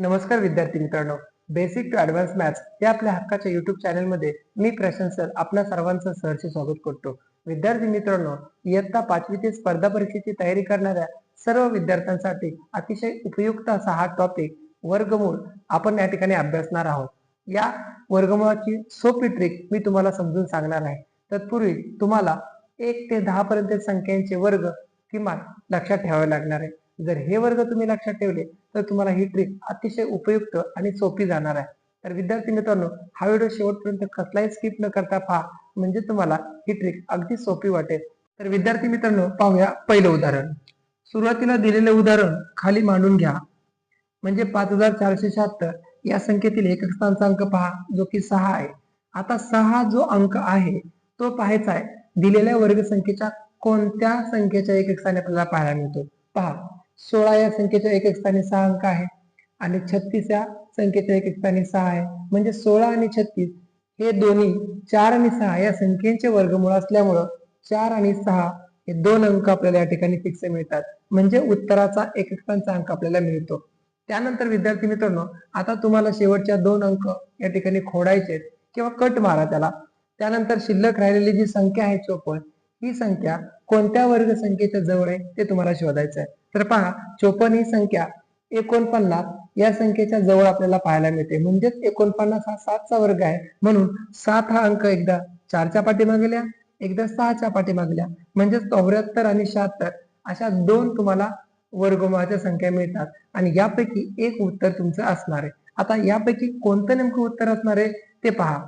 नमस्कार विद्यार्थी मित्रांनो. बेसिक टू ऍडव्हान्स मॅथ्स या आपल्या हक्काच्या युट्यूब चॅनलमध्ये मी प्रशांत सर आपल्या सर्वांचं सहर्ष स्वागत करतो. विद्यार्थी मित्रांनो इयत्ता पाचवी ते स्पर्धा परीक्षेची तयारी करणाऱ्या सर्व विद्यार्थ्यांसाठी अतिशय उपयुक्त असा हा टॉपिक वर्गमूळ आपण या ठिकाणी अभ्यासणार आहोत. या वर्गमुळाची सोपी ट्रिक मी तुम्हाला समजून सांगणार आहे. तत्पूर्वी तुम्हाला एक ते दहा पर्यंत संख्यांचे वर्ग किमान लक्षात ठेवावे लागणार आहे. जर हे वर्ग तुम्ही लक्षात ठेवले तर तुम्हाला ही ट्रिक अतिशय उपयुक्त आणि सोपी जाणार आहे. तर विद्यार्थी मित्रांनो हा व्हिडिओ शेवटपर्यंत कसलाही स्किप न करता पहा. म्हणजे तुम्हाला ही ट्रिक अगदी सोपी वाटेल. तर विद्यार्थी मित्रांनो पाहूया पहिलं उदाहरण. सुरुवातीला दिलेले उदाहरण खाली मांडून घ्या. म्हणजे पाच हजार चारशे शहात्तर. या संख्येतील एकक स्थानचा अंक पहा जो की सहा आहे. आता सहा जो अंक आहे तो पाहायचा आहे. दिलेल्या वर्ग संख्येच्या कोणत्या संख्येच्या एकक स्थानी आपल्याला पाहायला मिळतो? पहा. सोळा या संख्येच्या एक स्थानी सहा अंक आहे. आणि छत्तीस या संख्येच्या एक स्थानी सहा आहे. म्हणजे सोळा आणि छत्तीस हे दोन्ही चार आणि सहा या संख्येचे वर्गमूळ असल्यामुळं चार आणि सहा हे दोन अंक आपल्याला या ठिकाणी फिक्स मिळतात. म्हणजे उत्तराचा एक स्थानचा अंक आपल्याला मिळतो. त्यानंतर विद्यार्थी मित्रांनो आता तुम्हाला शेवटच्या दोन अंक या ठिकाणी खोडायचे आहेत किंवा कट मारा त्याला. त्यानंतर शिल्लक राहिलेली जी संख्या आहे चोपन्न ही संख्या कोणत्या वर्ग संख्येच्या जवळ आहे ते तुम्हाला शोधायचं आहे. तर पहा चोपन्न ही संख्या एकोणपन्नास या संख्येच्या जवळ आपल्याला पाहायला मिळते. म्हणजेच एकोणपन्नास हा सातचा वर्ग आहे. म्हणून सात हा अंक एकदा चारच्या पाठीमागल्या एकदा सहाच्या पाठीमागल्या म्हणजेच चौऱ्याहत्तर आणि शहात्तर अशा दोन तुम्हाला वर्गमुळाच्या संख्या मिळतात. आणि यापैकी एक उत्तर तुमचं असणार आहे. आता यापैकी कोणतं नेमकं उत्तर असणार आहे ते पहा.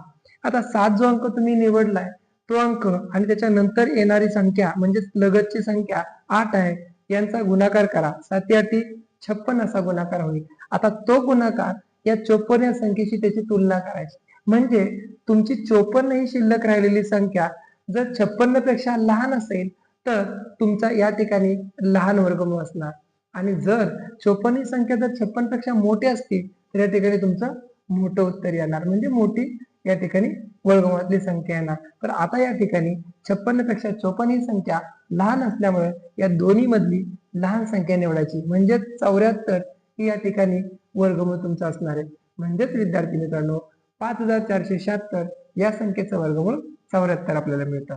आता सात जो अंक तुम्ही निवडलाय तो अंक आणि त्याच्यानंतर येणारी संख्या म्हणजेच लगतची संख्या आठ आहे. यांचा गुणाकार करा. साती आठी छप्पन असा गुणाकार होईल. आता तो गुणाकार या चोपन्न या संख्येशी त्याची तुलना करायची. म्हणजे तुमची चोपन्न ही शिल्लक राहिलेली संख्या जर छप्पन्नपेक्षा लहान असेल तर तुमचा या ठिकाणी लहान वर्गमूळ असणार. आणि जर चोपन्न ही संख्या जर छप्पनपेक्षा मोठी असतील तर या ठिकाणी तुमचं मोठं उत्तर येणार. म्हणजे मोठी या ठिकाणी वर्गमुळातली संख्या येणार. तर आता या ठिकाणी छप्पन्नपेक्षा चोपन्न ही संख्या लहान असल्यामुळे या दोन्ही मधली लहान संख्या निवडायची. म्हणजे चौऱ्याहत्तर ही या ठिकाणी वर्गमूळ तुमचं असणार आहे. म्हणजेच विद्यार्थी मित्रांनो पाच हजार चारशे शहात्तर या संख्येचं वर्गमूळ चौऱ्याहत्तर आपल्याला मिळतं.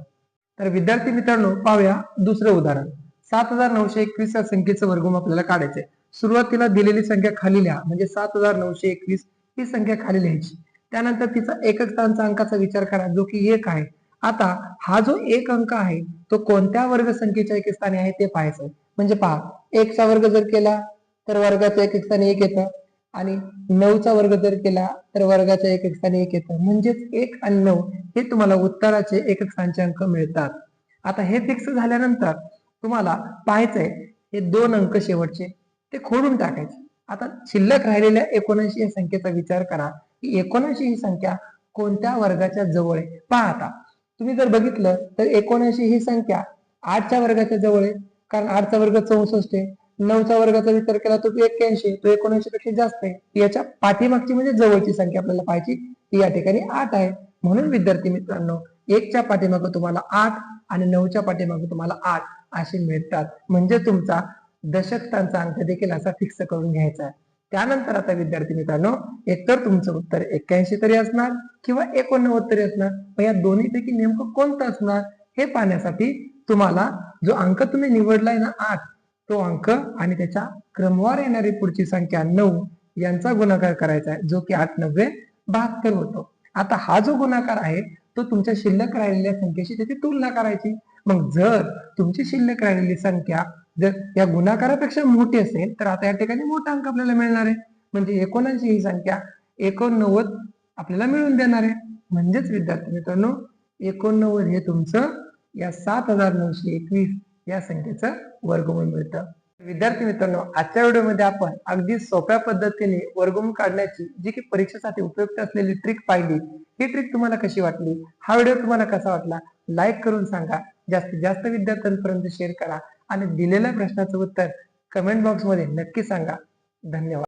तर विद्यार्थी मित्रांनो पाहूया दुसरं उदाहरण. सात हजार नऊशे एकवीस या संख्येचं वर्गमूळ आपल्याला काढायचंय. सुरुवातीला दिलेली संख्या खाली लिहा. म्हणजे सात हजार नऊशे एकवीस ही संख्या खाली लिहायची. त्यानंतर तिचा एकक स्थानचा अंकाचा विचार करा जो की एक आहे. आता हा जो एक अंक आहे तो कोणत्या वर्ग संख्येच्या एक स्थानी आहे ते पाहायचं म्हणजे पहा एकचा वर्ग जर केला तर वर्गाच्या एक स्थानी एक येतं. आणि नऊचा वर्ग जर केला तर वर्गाच्या एक स्थानी एक येतं. म्हणजेच एक आणि नऊ हे तुम्हाला उत्तराचे एकक स्थानचे अंक मिळतात. आता हे फिक्स झाल्यानंतर तुम्हाला पाहायचंय हे दोन अंक शेवटचे ते खोडून टाकायचे. आता शिल्लक राहिलेल्या एकोणऐंशी या संख्येचा विचार करा. की एकोणऐंशी ही संख्या कोणत्या वर्गाच्या जवळ आहे? पहा आता. तुम्ही जर बघितलं तर एकोणऐंशी ही संख्या आठच्या वर्गाच्या जवळ आहे. कारण आठचा वर्ग चौसष्ट आहे. नऊचा वर्गाचा विचार केला तर एक्क्याऐंशी तो एकोणऐंशी पेक्षा जास्त आहे. याच्या पाठीमागची म्हणजे जवळची संख्या आपल्याला पाहायची ती या ठिकाणी आठ आहे. म्हणून विद्यार्थी मित्रांनो एकच्या पाठीमागं तुम्हाला आठ आणि नऊच्या पाठीमागं तुम्हाला आठ असे मिळतात. म्हणजे तुमचा दशकतांचा अंक देखील असा फिक्स करून घ्यायचा आहे. त्यानंतर आता विद्यार्थी मित्रांनो एकतर तुमचं उत्तर एक्क्याऐंशी तरी असणार किंवा एकोणनव्वद तरी असणार. पण या दोन्हीपैकी नेमकं कोणतं असणार हे पाहण्यासाठी तुम्हाला जो अंक तुम्ही निवडलाय ना आठ तो अंक आणि त्याच्या क्रमवार येणारी पुढची संख्या नऊ यांचा गुणाकार करायचा आहे जो की आठ नव्वे बहात्तर होतो. आता हा जो गुणाकार आहे तो तुमच्या शिल्लक राहिलेल्या संख्येशी त्याची तुलना करायची. मग जर तुमची शिल्लक राहिलेली संख्या जर या गुणाकारापेक्षा मोठी असेल तर आता या ठिकाणी मोठा अंक आपल्याला मिळणार आहे. म्हणजे एकोणऐंशी ही संख्या एकोणनव्वद आपल्याला मिळून देणार आहे. म्हणजेच विद्यार्थी मित्रांनो एकोणनव्वद हे तुमचं या सात हजार नऊशे एकवीस या संख्येचं वर्गमूळ मिळतं. विद्यार्थी मित्रांनो आजच्या व्हिडिओमध्ये आपण अगदी सोप्या पद्धतीने वर्गमूळ काढण्याची जी की परीक्षेसाठी उपयुक्त असलेली ट्रिक पाहिली ही ट्रिक तुम्हाला कशी वाटली? हा व्हिडिओ तुम्हाला कसा वाटला? लाईक करून सांगा. जास्तीत जास्त विद्यार्थ्यांपर्यंत शेअर करा. आणि दिलेल्या प्रश्नाचं उत्तर कमेंट बॉक्समध्ये नक्की सांगा. धन्यवाद.